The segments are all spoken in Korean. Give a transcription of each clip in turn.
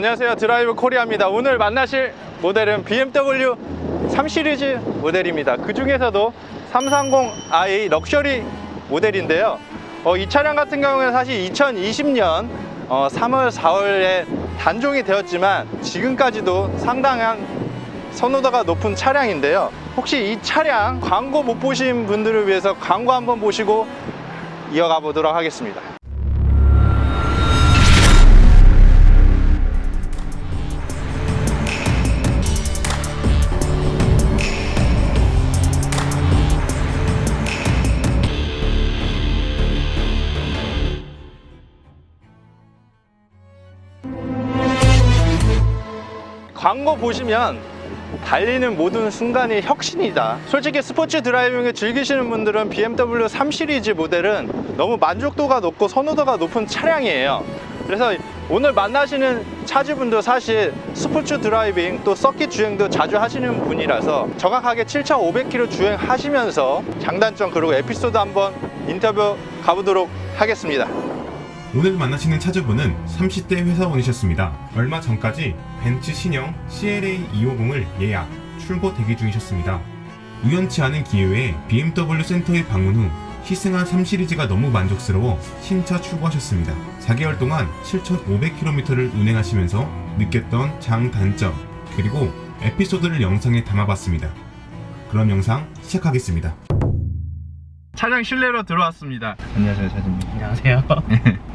안녕하세요. 드라이브 코리아입니다. 오늘 만나실 모델은 BMW 3 시리즈 모델입니다. 그 중에서도 330i 럭셔리 모델인데요. 어, 이 차량 같은 경우는 사실 2020년 3월 4월에 단종이 되었지만 지금까지도 상당한 선호도가 높은 차량인데요. 혹시 이 차량 광고 못 보신 분들을 위해서 광고 한번 보시고 이어가 보도록 하겠습니다 광고 보시면 달리는 모든 순간이 혁신이다. 솔직히 스포츠 드라이빙을 즐기시는 분들은 BMW 3 시리즈 모델은 너무 만족도가 높고 선호도가 높은 차량이에요. 그래서 오늘 만나시는 차주분도 사실 스포츠 드라이빙 또 서킷 주행도 자주 하시는 분이라서 정확하게 7,500km 주행하시면서 장단점 그리고 에피소드 한번 인터뷰 가보도록 하겠습니다. 오늘 만나시는 차주분은 30대 회사원이셨습니다. 얼마 전까지 벤츠 신형 CLA 250을 예약, 출고 대기 중이셨습니다. 우연치 않은 기회에 BMW 센터에 방문 후 시승한 3 시리즈가 너무 만족스러워 신차 출고하셨습니다. 4개월 동안 7,500km를 운행하시면서 느꼈던 장단점, 그리고 에피소드를 영상에 담아봤습니다. 그럼 영상 시작하겠습니다. 차량 실내로 들어왔습니다. 안녕하세요, 차주님. 안녕하세요.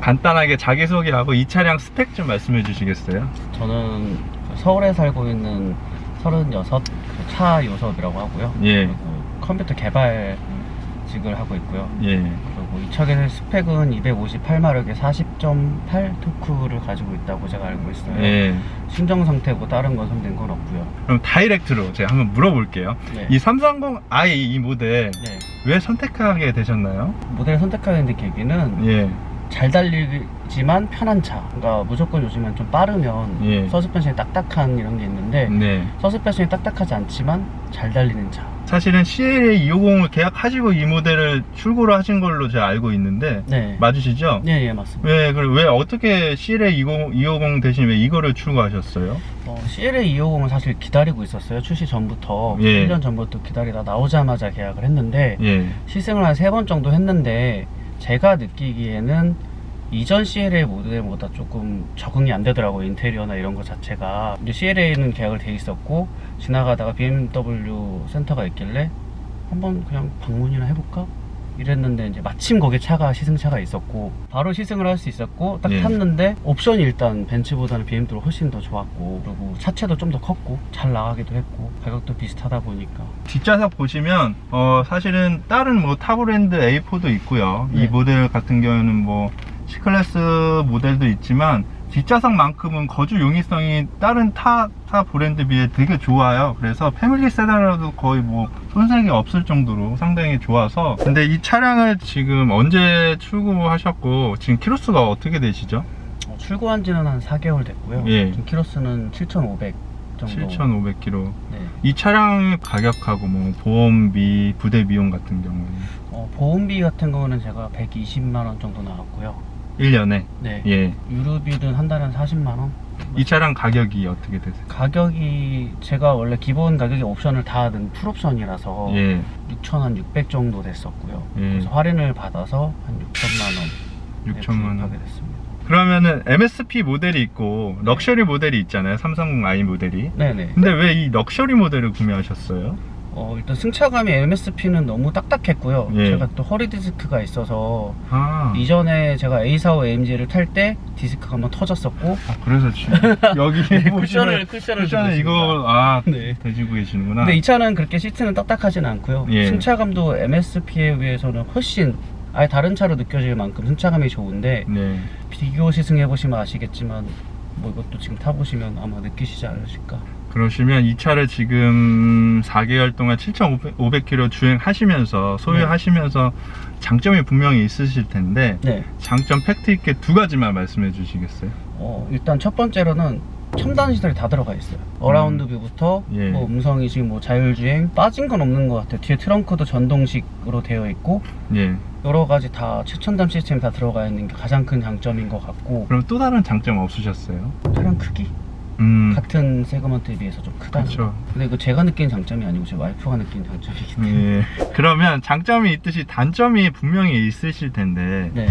간단하게 자기소개하고 이 차량 스펙 좀 말씀해 주시겠어요? 저는 서울에 살고 있는 36 차 요섭이라고 하고요. 예, 그리고 컴퓨터 개발직을 하고 있고요. 예. 그리고 이 차의 스펙은 258마력의 40.8 토크를 가지고 있다고 제가 알고 있어요. 예. 순정 상태고 다른 건 손댄 건 없고요. 그럼 다이렉트로 제가 한번 물어볼게요. 네. 이 330i 이 모델 네. 왜 선택하게 되셨나요? 모델을 선택하게 된 계기는 예, 잘 달리지만 편한 차. 그러니까 무조건 요즘엔 좀 빠르면 예. 서스펜션이 딱딱한 이런 게 있는데 네. 서스펜션이 딱딱하지 않지만 잘 달리는 차. 사실은 CLA 250을 계약하시고 이 모델을 출고를 하신 걸로 제가 알고 있는데 네. 맞으시죠? 네, 예, 맞습니다. 왜, 그, 왜 어떻게 CLA 250, 250 대신 왜 이거를 출고하셨어요? 어, CLA 250은 사실 기다리고 있었어요. 출시 전부터. 예. 1년 전부터 기다리다 나오자마자 계약을 했는데, 예, 시승을 한 세 번 정도 했는데, 제가 느끼기에는 이전 CLA 모델보다 조금 적응이 안 되더라고요. 인테리어나 이런 것 자체가. 이제 CLA는 계약을 돼 있었고, 지나가다가 BMW 센터가 있길래, 한번 그냥 방문이나 해볼까? 이랬는데 이제 마침 거기에 차가 시승차가 있었고 바로 시승을 할 수 있었고 딱 예. 탔는데 옵션이 일단 벤츠보다는 BMW가 훨씬 더 좋았고 그리고 차체도 좀 더 컸고 잘 나가기도 했고 가격도 비슷하다 보니까 뒷좌석 보시면 어 사실은 다른 뭐 타브랜드 A4도 있고요. 이 네. 모델 같은 경우는 뭐 C클래스 모델도 있지만 뒷좌석만큼은 거주 용이성이 다른 타, 타 브랜드 비해 되게 좋아요. 그래서 패밀리 세단으로도 거의 뭐 손색이 없을 정도로 상당히 좋아서. 근데 이 차량을 지금 언제 출고하셨고 지금 키로수가 어떻게 되시죠? 어, 출고한 지는 한 4개월 됐고요 예. 지금 키로수는 7,500 정도 7,500km. 네. 이 차량의 가격하고 뭐 보험비, 부대 비용 같은 경우는 어, 보험비 같은 거는 제가 120만 원 정도 나왔고요 1년에 네. 예. 유류비는 한 달에 한 40만 원 이 차량 가격이 어떻게 되세요? 가격이 제가 원래 기본 가격이 옵션을 다 넣은 풀옵션이라서 예, 6,600 정도 됐었고요. 예. 그래서 할인을 받아서 한 6천만 원. 6천만 원. 됐습니다. 그러면은 MSP 모델이 있고 럭셔리 모델이 있잖아요. 330i 모델이. 네네. 근데 왜 이 럭셔리 모델을 구매하셨어요? 어, 일단 승차감이 MSP는 너무 딱딱했고요. 예. 제가 또 허리 디스크가 있어서 아, 이전에 제가 A45 AMG를 탈 때 디스크가 한번 터졌었고 아, 그래서 지금 여기 네, 쿠션을 쿠션을 쿠션을 주고 이거 아 네. 대지고 계시는구나. 근데 이 차는 그렇게 시트는 딱딱하진 않고요. 예. 승차감도 MSP에 비해서는 훨씬 아예 다른 차로 느껴질 만큼 승차감이 좋은데 네. 비교 시승해 보시면 아시겠지만 뭐 이것도 지금 타보시면 아마 느끼시지 않으실까. 그러시면 이 차를 지금 4개월 동안 7,500km 주행하시면서 소유하시면서 장점이 분명히 있으실 텐데 네. 장점 팩트 있게 두 가지만 말씀해 주시겠어요? 어, 일단 첫 번째로는 첨단 시설이 다 들어가 있어요. 어라운드 뷰부터 예. 뭐 음성인식, 뭐 자율주행 빠진 건 없는 것 같아요. 뒤에 트렁크도 전동식으로 되어 있고 예. 여러 가지 다 최첨단 시스템이 다 들어가 있는 게 가장 큰 장점인 것 같고 그럼 또 다른 장점 없으셨어요? 차량 크기 음, 같은 세그먼트에 비해서 좀 크다. 그렇죠. 근데 그 제가 느낀 장점이 아니고 제 와이프가 느낀 장점이기 때문에. 예. 그러면 장점이 있듯이 단점이 분명히 있으실 텐데 네.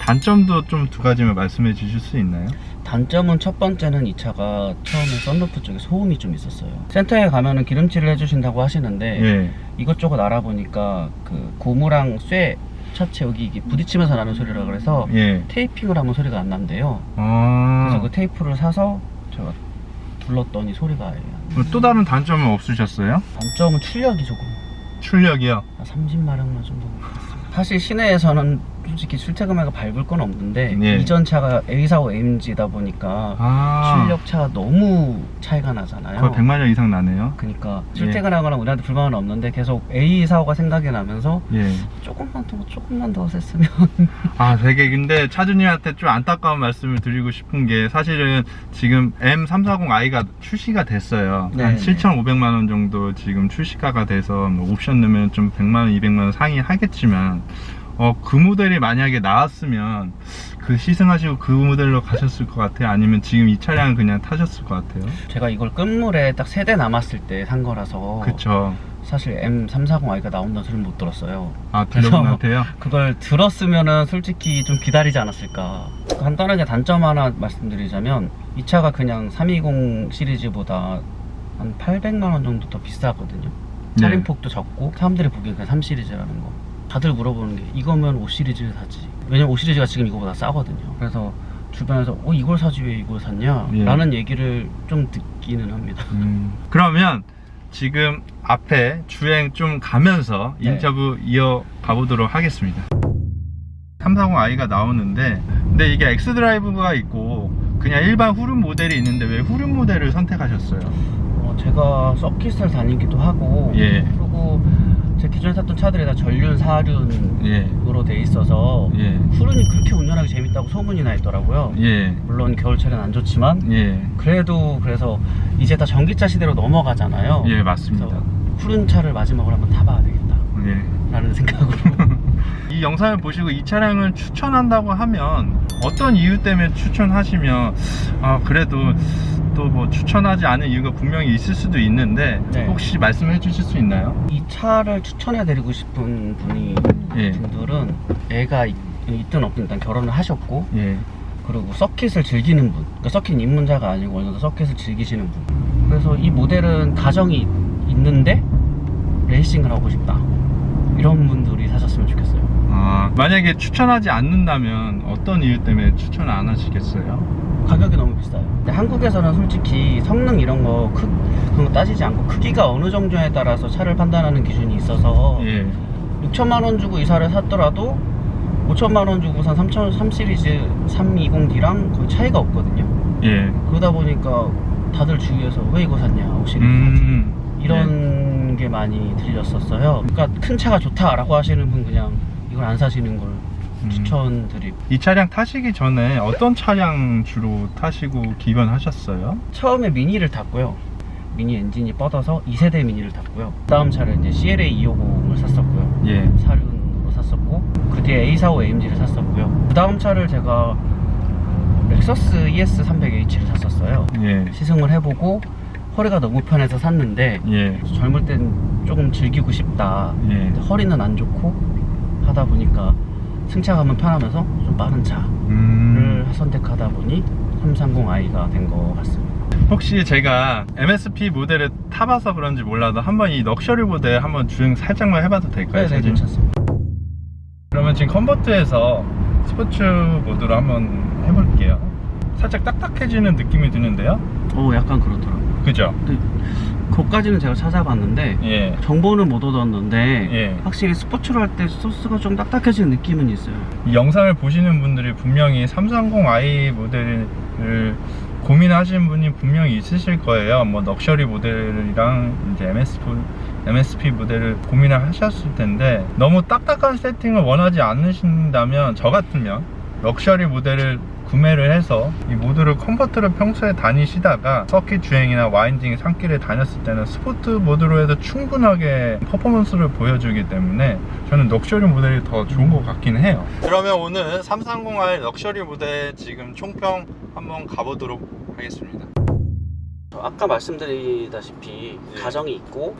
단점도 좀 두 가지만 말씀해 주실 수 있나요? 단점은 첫 번째는 이 차가 처음에 썬루프 쪽에 소음이 좀 있었어요. 센터에 가면은 기름칠을 해주신다고 하시는데 예. 이것저것 알아보니까 그 고무랑 쇠 차체 여기 이게 부딪히면서 나는 소리라 그래서 예. 테이핑을 하면 소리가 안 난대요. 아. 그래서 그 테이프를 사서 제가 둘렀더니 소리가 나요. 또 다른 단점은 없으셨어요? 단점은 출력이 조금 출력이요. 30마력만 정도 사실 시내에서는 솔직히 출퇴근하고 밟을 건 없는데 네. 이전 차가 A45 AMG다 보니까 아. 출력차가 너무 차이가 나잖아요. 거의 100마력 이상 나네요. 그러니까 예. 출퇴근하거나 우리한테 불만은 없는데 계속 A45가 생각이 나면서 예. 조금만 더 조금만 더 셌으면 아, 되게 근데 차주님한테 좀 안타까운 말씀을 드리고 싶은 게 사실은 지금 M340i가 출시가 됐어요. 네, 한 네. 7,500만 원 정도 지금 출시가가 돼서 뭐 옵션 넣으면 좀 100만 원, 200만 원 상위 하겠지만 어, 그 모델이 만약에 나왔으면 그 시승하시고 그 모델로 가셨을 것 같아요. 아니면 지금 이 차량을 그냥 타셨을 것 같아요. 제가 이걸 끝물에 딱 세 대 남았을 때 산 거라서 그쵸. 사실 M340i가 나온다는 소리는 못 들었어요. 아, 딜러분한테요? 그걸 들었으면은 솔직히 좀 기다리지 않았을까. 간단하게 단점 하나 말씀드리자면 이 차가 그냥 320 시리즈보다 한 800만 원 정도 더 비싸거든요. 네. 차림폭도 적고 사람들이 보기엔 그냥 3 시리즈라는 거. 다들 물어보는 게 이거면 5 시리즈 사지. 왜냐면 5 시리즈가 지금 이거보다 싸거든요. 그래서 주변에서 어 이걸 사지 왜 이걸 샀냐? 예. 라는 얘기를 좀 듣기는 합니다. 음, 그러면 지금 앞에 주행 좀 가면서 네. 인터뷰 이어가 보도록 하겠습니다. 340i가 나오는데 근데 이게 엑스드라이브가 있고 그냥 일반 후륜 모델이 있는데 왜 후륜 모델을 선택하셨어요? 어, 제가 서킷을 다니기도 하고 예. 그리고 제 기존에 탔던 차들이 다 전륜, 사륜 예. 으로 돼 있어서 예. 후륜이 그렇게 운전하기 재밌다고 소문이 나 있더라고요. 예. 물론 겨울철엔 안 좋지만 예. 그래도 그래서 이제 다 전기차 시대로 넘어가잖아요. 예, 맞습니다. 그래서 후륜 차를 마지막으로 한번 타봐야 되겠다. 예. 라는 생각으로 이 영상을 보시고 이 차량을 추천한다고 하면 어떤 이유 때문에 추천하시면 아 그래도 또 뭐 추천하지 않은 이유가 분명히 있을 수도 있는데 네. 혹시 말씀해 주실 수 있나요? 이 차를 추천해 드리고 싶은 분이 예. 분들은 애가 있, 있든 없든 일단 결혼을 하셨고 예. 그리고 서킷을 즐기는 분 그러니까 서킷 입문자가 아니고 어느 정도 서킷을 즐기시는 분 그래서 이 모델은 가정이 있는데 레이싱을 하고 싶다 이런 분들이 사셨으면 좋겠어요 아 만약에 추천하지 않는다면 어떤 이유 때문에 추천 안 하시겠어요? 가격이 너무 비싸요 근데 한국에서는 솔직히 성능 이런 거 크, 그런 거 따지지 않고 크기가 어느 정도에 따라서 차를 판단하는 기준이 있어서 예. 6천만 원 주고 이 차를 샀더라도 5천만 원 주고 산 3, 3 시리즈 320D랑 거의 차이가 없거든요 예. 그러다 보니까 다들 주위에서 왜 이거 샀냐 5 시리즈 음. 이런 게 많이 들렸었어요. 그러니까 큰 차가 좋다라고 하시는 분 그냥 이걸 안 사시는 걸 음. 추천드리고 이 차량 타시기 전에 어떤 차량 주로 타시고 기변하셨어요? 처음에 미니를 탔고요. 미니 엔진이 뻗어서 2세대 미니를 탔고요. 다음 차를 이제 CLA 250을 샀었고요. 예. 사륜으로 샀었고 그 뒤에 A45 AMG를 샀었고요. 그 다음 차를 제가 렉서스 ES 300H를 샀었어요. 예. 시승을 해보고 허리가 너무 편해서 샀는데 예. 젊을 땐 조금 즐기고 싶다. 예. 허리는 안 좋고 하다 보니까 승차감은 편하면서 좀 빠른 차를 음. 선택하다 보니 330i가 된 것 같습니다. 혹시 제가 MSP 모델을 타봐서 그런지 몰라도 한번 이 럭셔리 모델 한번 주행 살짝만 해봐도 될까요? 네, 사진? 괜찮습니다. 그러면 지금 컨버트에서 스포츠 모드로 한번 해볼게요. 살짝 딱딱해지는 느낌이 드는데요? 오, 약간 그렇더라고요. 그죠? 근데 그것까지는 제가 찾아봤는데 예. 정보는 못 얻었는데 예. 확실히 스포츠로 할 때 소스가 좀 딱딱해지는 느낌은 있어요. 이 영상을 보시는 분들이 분명히 330i 모델을 고민하시는 분이 분명히 있으실 거예요. 뭐 럭셔리 모델이랑 이제 MSP, MSP 모델을 고민을 하셨을 텐데 너무 딱딱한 세팅을 원하지 않으신다면 저 같으면 럭셔리 모델을 구매를 해서 이 모드를 컨버트를 평소에 다니시다가 서킷 주행이나 와인딩 산길에 다녔을 때는 스포트 모드로 해도 충분하게 퍼포먼스를 보여주기 때문에 저는 럭셔리 모델이 더 좋은 것 같긴 해요. 그러면 오늘 330i 럭셔리 모델 지금 총평 한번 가보도록 하겠습니다. 아까 말씀드리다시피 예. 가정이 있고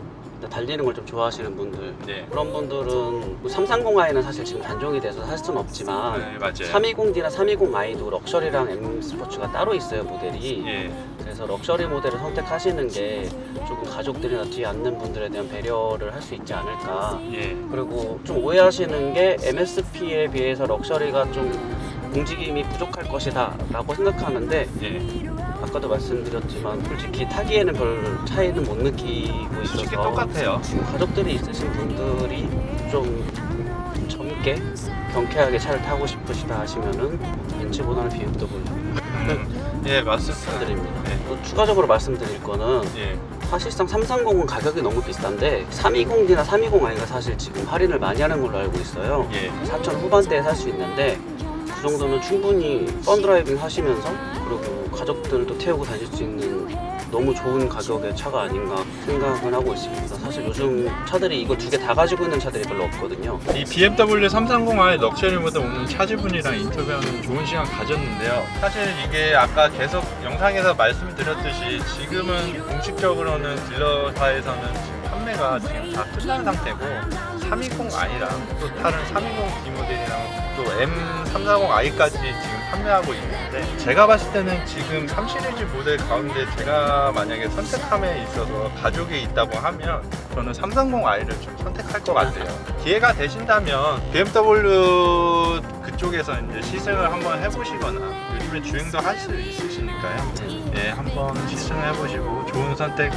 달리는 걸 좀 좋아하시는 분들 네. 그런 분들은 330i는 사실 지금 단종이 돼서 살 수는 없지만 네, 맞아요. 320D나 320i도 럭셔리랑 M 스포츠가 따로 있어요 모델이 예. 그래서 럭셔리 모델을 선택하시는 게 조금 가족들이나 뒤에 앉는 분들에 대한 배려를 할 수 있지 않을까 예. 그리고 좀 오해하시는 게 MSP에 비해서 럭셔리가 좀 움직임이 부족할 것이다 라고 생각하는데 예. 아까도 말씀드렸지만 솔직히 타기에는 별 차이는 못 느끼고 있어서 솔직히 똑같아요. 지금 가족들이 있으신 분들이 좀 젊게 경쾌하게 차를 타고 싶으시다 하시면은 벤츠보다는 BMW 음, 예, 맞습니다. 추천드립니다. 네. 또 추가적으로 말씀드릴 거는 예. 사실상 330은 가격이 너무 비싼데 320D나 320i가 사실 지금 할인을 많이 하는 걸로 알고 있어요. 예. 4천 후반대에 살 수 있는데 그 정도면 충분히 펀 드라이빙 하시면서 그리고 가족들도 태우고 다닐 수 있는 너무 좋은 가격의 차가 아닌가 생각은 하고 있습니다. 사실 요즘 차들이 이거 두 개 다 가지고 있는 차들이 별로 없거든요. 이 BMW 330i 럭셔리 모드 오늘 차주분이랑 인터뷰하는 좋은 시간 가졌는데요. 사실 이게 아까 계속 영상에서 말씀드렸듯이 지금은 공식적으로는 딜러사에서는 지금 판매가 지금 다 끝난 상태고 320i랑 또 다른 320D 모델이랑 또 M340i까지 지금 판매하고 있는데 제가 봤을 때는 지금 3 시리즈 모델 가운데 제가 만약에 선택함에 있어서 가족이 있다고 하면 저는 330i를 좀 선택할 것 같아요. 기회가 되신다면 BMW 그쪽에서 이제 시승을 한번 해보시거나 요즘에 주행도 할 수 있으시니까요. 예, 한번 시승을 해보시고 좋은 선택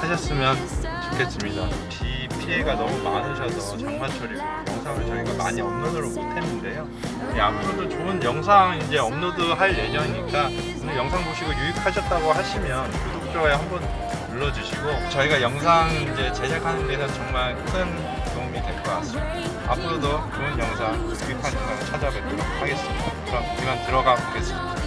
하셨으면 좋겠습니다. 비 피해가 너무 많으셔서 장마철이고 영상을 저희가 많이 업로드를 못했는데요. 예, 앞으로도 좋은 영상 이제 업로드 할 예정이니까 오늘 영상 보시고 유익하셨다고 하시면 구독 좋아요 한번 눌러주시고 저희가 영상 이제 제작하는 데는 정말 큰 도움이 될 것 같습니다. 앞으로도 좋은 영상, 유익한 영상 찾아뵙도록 하겠습니다. 그럼 이만 들어가 보겠습니다.